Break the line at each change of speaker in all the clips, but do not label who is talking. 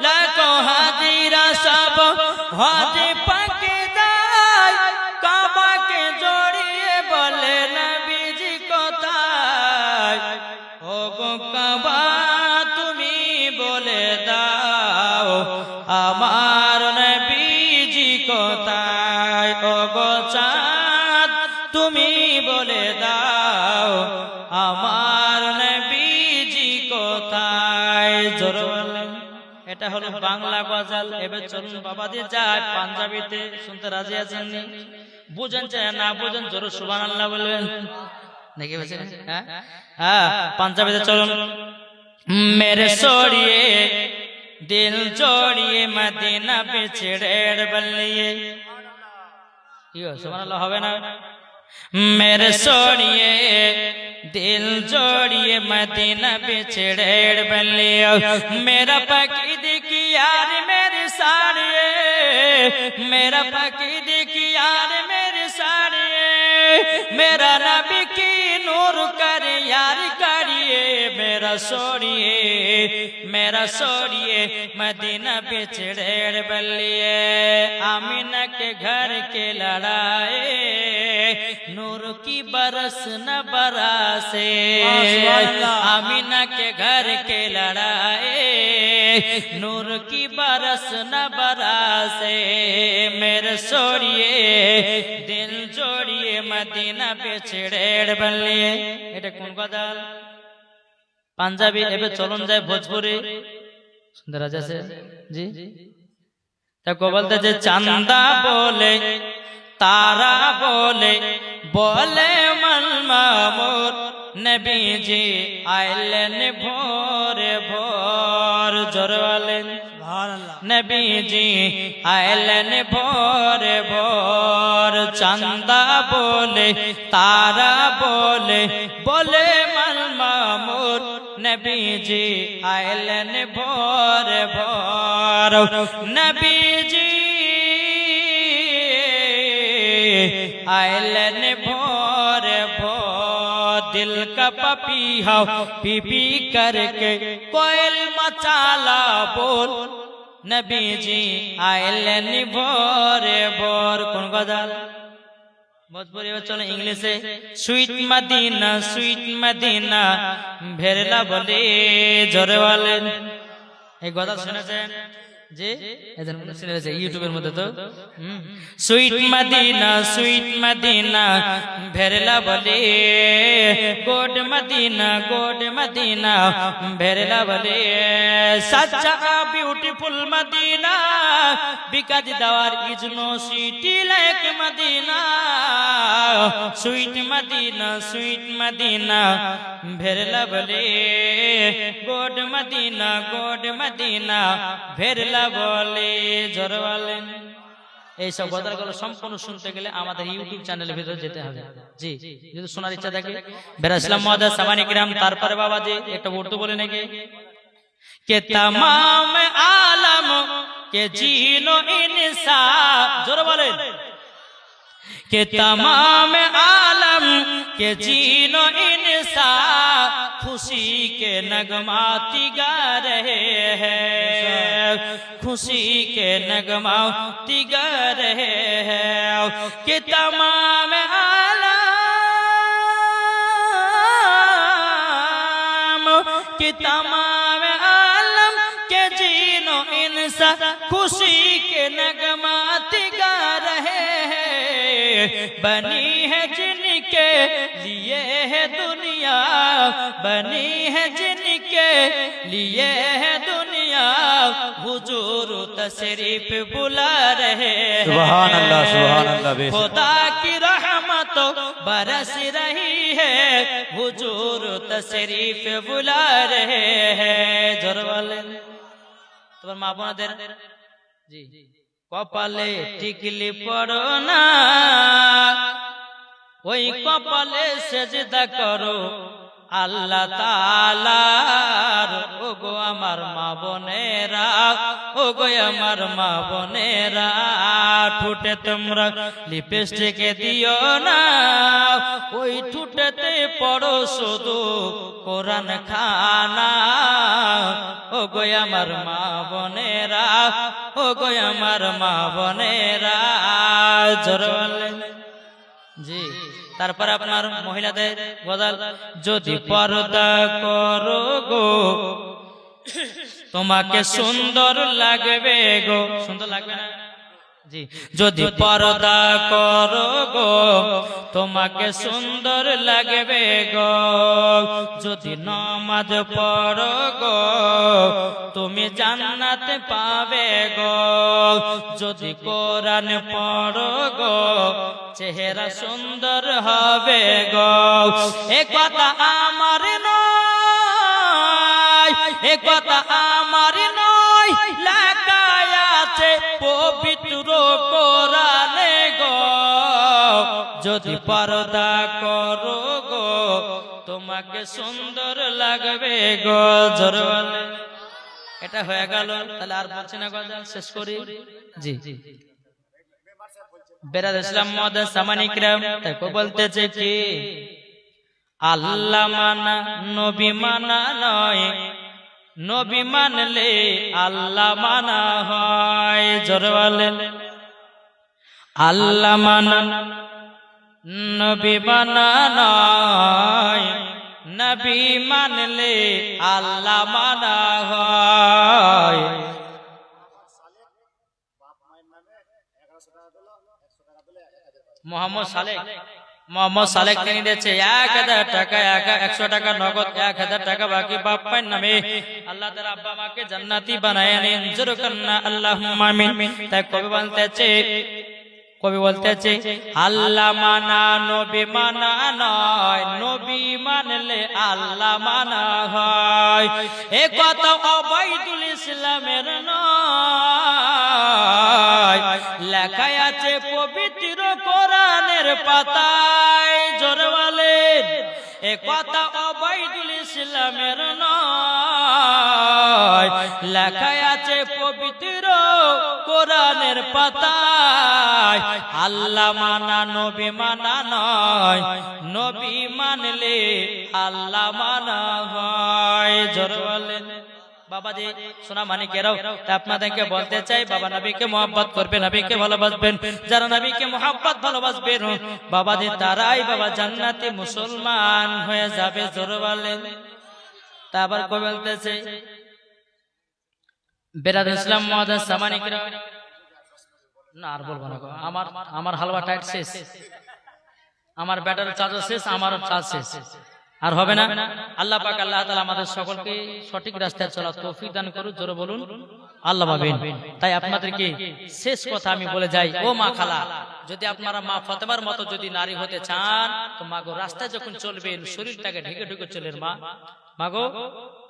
লাখো হাজিরা সব হজে পাকে দায় কাবাকে জড়িয়ে এটা হলো বাংলা গজাল। এবার চলুন বাবা দিয়ে যায় পাঞ্জাবিতে, শুনতে রাজি আছেন বুঝেন চায় না বুঝেন, জোর সুবান আল্লাহ বলবেন নাকি হ্যাঁ? হ্যাঁ পাঞ্জাবিতে চলুন। মেরে সরিয়ে, দিল জড়িয়ে মদিনা পিছড়ের বলিয়ে। কি সুবহানাল্লাহ হবে না? মেরে সরিয়ে दिल जोड़िए मदीना पे छिड़ेड़ बल्लिए मेरा पकीद की यार मेरी साड़िए मेरा पकीद की यार मेरी میرا نبی کی نور کر یار کریے میرا سوڑیے میرا سوڑیے مدینہ پچھڑیڑ بلیے آمینہ کے گھر کے لڑائے نور کی برس نہ براسے۔ آمینہ کے گھر کے لڑائے নূর কি বারস না বারাসে? মেরে সরিয়ে, দিল জড়িয়ে মদিনা পেছড়ে বললে এটা কোন কথা পাঞ্জাবি, এবে চলন যায় ভোজপুরি। সুন্দর আছে? জি? তা বলতে যে চান্দা বলে, তারা বলে বলে মন মামুর। নবীজি আইলেন ভোরে ভোর জোরালেন নবীজি আইলেন ভোরে ভোর, চান্দা বলে, তারা বলে বলে মালমামুর নবীজি আইলেন ভোর ভোর, নবীজি আইলেন ভোর ভোর दिल का पपीहा पी पी करके कोयल मचाला बोल नबी जी आयलन भोर भोर কোন গজাল ভোজপুরি এবার চলো ইংলিশে সুইট মদিনা সুইট মদিনা ভেরলা বলে জোরে বলেন এই গজাল শুনেছেন যে এজন শুনেছে ইউটিউবের মধ্যে তো? সুইট মদিনা সুইট মদিনা ভেরলা বলে গোড মদিনা গোড মদিনা ভেরলা বলে সচ্চা beautiful Madina because there is no city like Madina. Sweet Madina sweet Madina ভেরলা বলে। গোড মদিনা গোড মদিনা, ভেরলা বলে জোরওয়ালেন এই সব গজলগুলো সম্পূর্ণ শুনতে গেলে আমাদের ইউটিউব চ্যানেলের ভিতরে যেতে হবে। জি, যদি শোনার ইচ্ছা থাকে বেরা ইসলাম মহাদা, সামানি গ্রাম, তারপরে বাবা জি একটা উর্দু বলে নাকি কে? তামাম আলম, কে জিনো ইনসা জোরে বলেন। کہ تمام عالم کے جین و انسا خوشی کے نغماتی گا رہے ہیں۔ خوشی کے نغماتی گا رہے ہیں۔ کہ تمام عالم کہ تمام عالم کے جین و انسا خوشی کے نغماتی گا رہے بنی ہے جن کے لیے ہے دنیا بنی ہے جن کے لیے ہے دنیا۔ حضور تشریف
بلا رہے سبحان اللہ سبحان
اللہ بے خدا کی رحمت برس رہی ہے۔ حضور تشریف بلا رہے ہیں۔ جروال তোমার মা বোনাদের জি কপালে টিকলি পড়ো না। ওই কপালে সেজদা করো। আল্লাহ তালার ও গো আমার মা বোনেরা। ওগো আমার মা বোনেরা। ঠুটে তোমরা লিপস্টিকে দিও না। ওই ঠুটেতে পড়ো শুধু কোরআন খানা। ও গো আমার মা বোনেরা ও গো আমার মা বোনেরা, জোর। জি, তারপর আপনার মহিলাদের গজাল, যদি পর্দা করো গো, তোমাকে সুন্দর লাগবে গো। সুন্দর লাগবে না? জি। যদি পর্দা করো গো তোমাকে সুন্দর লাগবে গো। যদি নমাজ পড়ো গো তুমি জান্নাতে পাবে গো। যদি কোরআন পড়ো গো চেহারা সুন্দর হবে গো। এ কথা আমার নয় এ কথা আমার নয়। কোরআনে গো, যদি পর্দা করো গো, তোমাকে সুন্দর লাগবে গো জোর এটা হয়ে গেল, তাহলে আর বলছি না গজল, শেষ করি? জি। বেরাদ ইসলাম সামানিকরাম তাকে আল্লাহ মানা, নবী মানা নয়। নবী মানলে আল্লাহ মানা হয় জোর আল্লাহ মানা নবী মানা নবী মানলে আল্লাহ মানা হয়। মোহাম্মদ সালেক তিনি দিয়েছে এক হাজার টাকা, এক একশো টাকা নগদ, এক হাজার টাকা বাকি বাপ পায়ের নামে। আল্লাহ তার আব্বা মাকে জান্নাতি বানায় নিন জোর আল্লাহ তাই কবি বলতেছে, আল্লাহ মানা, নবী মানা নয়, নবী মানলে আল্লাহ মানা হয়। এ কথা অবৈদুল ইসলামের নয়। লেখায় আছে, পবিত্র কোরআনের পাতায় জোর বলেন। এ কথা অবৈদুল ইসলামের নয়। লেখায় আছে, পবিত্র কোরআনের পাতায় আল্লাহ মানা, নবী মানা নয়। নবী মানলে আল্লাহ মানা হয়। নবীকে ভালোবাসবেন। তারাই বাবা জান্নাতি মুসলমান হয়ে যাবে, জোর বলেন। তা আবার কই বলতেছে বেরাদ ইসলাম মহাদাস সামানিকরাও না আর বলব না আমার আমার হালুয়া টাইট শেষ। আমার ব্যাটার চার্জ শেষ আমার চার্জ শেষ। আর হবে না? আল্লাহ পাক আল্লাহ তাআলা আমাদের সকলকে সঠিক রাস্তায় চলা তৌফিক দান করুন জোরে বলুন আল্লাহ পাবেন তাই আপনাদেরকে শেষ কথা আমি বলে যাই। ও মা খালা যদি আপনারা মা ফতেমার মতো যদি নারী হতে চান তো মা গো রাস্তায় যখন চলবেন শরীরটাকে ঢেকে ঢেকে চলেন মা। মাগো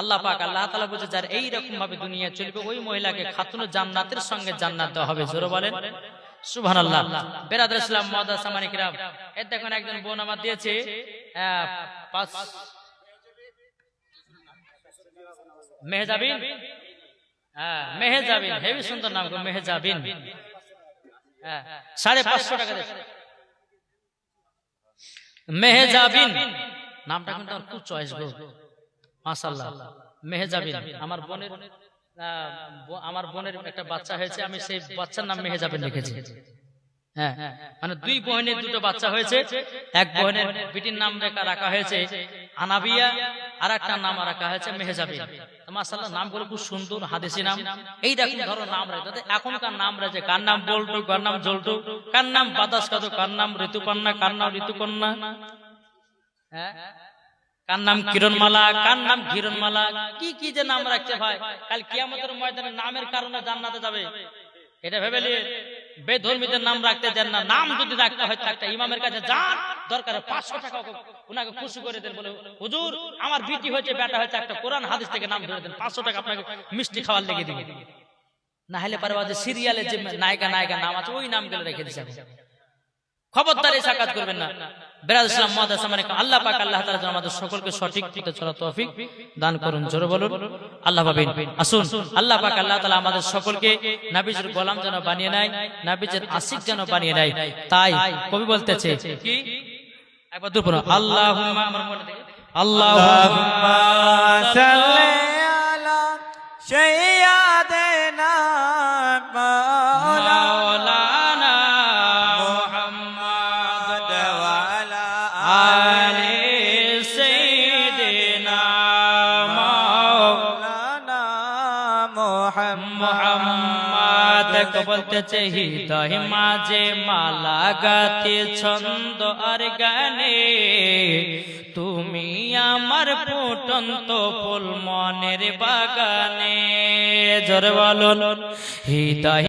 আল্লাহ পাক আল্লাহ তাআলা বুঝে যার এই রকম ভাবে দুনিয়া চলবে ওই মহিলাকে খাতুন জান্নাতের সঙ্গে জান্নাত দেওয়া হবে জোরে বলেন। সুবহানাল্লাহ। বেরাদুল ইসলাম মাদা সামানিক রাম। এর দেখুন একজন বোন আমার দিয়েছে পাঁচ মেহজাবিন। হ্যাঁ মেহজাবিন হেভি সুন্দর নাম গো মেহজাবিন। হ্যাঁ সাড়ে পাঁচশো টাকা দিয়েছে। মেহজাবিন। নামটা কিন্তু আমার খুব চয়েস গো। মাশাল্লাহ মেহজাবিন আমার বোনের আমার বোনের একটা বাচ্চা হয়েছে আমি সেই বাচ্চার নাম মেহেজাবিন রেখেছি হ্যাঁ মানে দুই বোনের দুটো বাচ্চা হয়েছে এক বোনের বিটির নাম রাখা হয়েছে আনাবিয়া আর একটা নাম রাখা হয়েছে মেহজাবিন। মাসাল্লাহ নামগুলো খুব সুন্দর হাদিসি নাম। এই রকম ধরো নাম এখনকার নাম রয়েছে কার নাম বল্টু কার নাম জল্টু কার নাম বাতাস কাদু কার নাম ঋতুপর্ণা কার নাম ঋতুকন্যা হ্যাঁ কার নাম কিরণমালা? কার নাম কিরণমালা? কি কি যে নাম রাখছে ভাই? কাল কিয়ামতের ময়দানে নামের কারণে জান্নাতে যাবে। এটা ভেবে নিয়ে বেধর্মীদের নাম রাখতে দেন না। নাম যদি রাখতে হয় তো একটা ইমামের কাছে যান। দরকার পাঁচশো টাকা ওনাকে খুশি করে দেন বলে হুজুর আমার বিটি হয়েছে বেটা হয়েছে একটা কোরআন হাদিস থেকে নাম ধরে দেন। পাঁচশো টাকা আপনাকে মিষ্টি খাওয়ার লেগে দিবে। না হলে পারে যে সিরিয়ালে যে নায়িকা নায়িকা নাম আছে ওই নাম গেলে রেখে এখন। খবরদার সাকাত করবেন না। বেরাজ ইসলাম মানে আল্লাহ পাক আল্লাহ তাআলা যেন আমাদের সকলকে সঠিক পথে তৌফিক দান করুন জোরে বলুন। আল্লাহ পাবেন আসুন। আল্লাহ পাক আল্লাহ তাআলা আমাদের সকলকে নাবিজের গোলাম যেন বানিয়ে নেয় নাবিজের আশিক যেন বানিয়ে নেয়। তাই কবি বলতেছে কি? একবার দুপুর আল্লাহুম্মা আমার মনে আল্লাহুম্মা
صل
মোহাম্মদ বলতেছে হৃদয় মাঝে মালা গাতে ছন্দ আর গানে। তুমি আমার ফুটন্ত ফুল মনের বাগানে। জোর বলুন, হৃদয়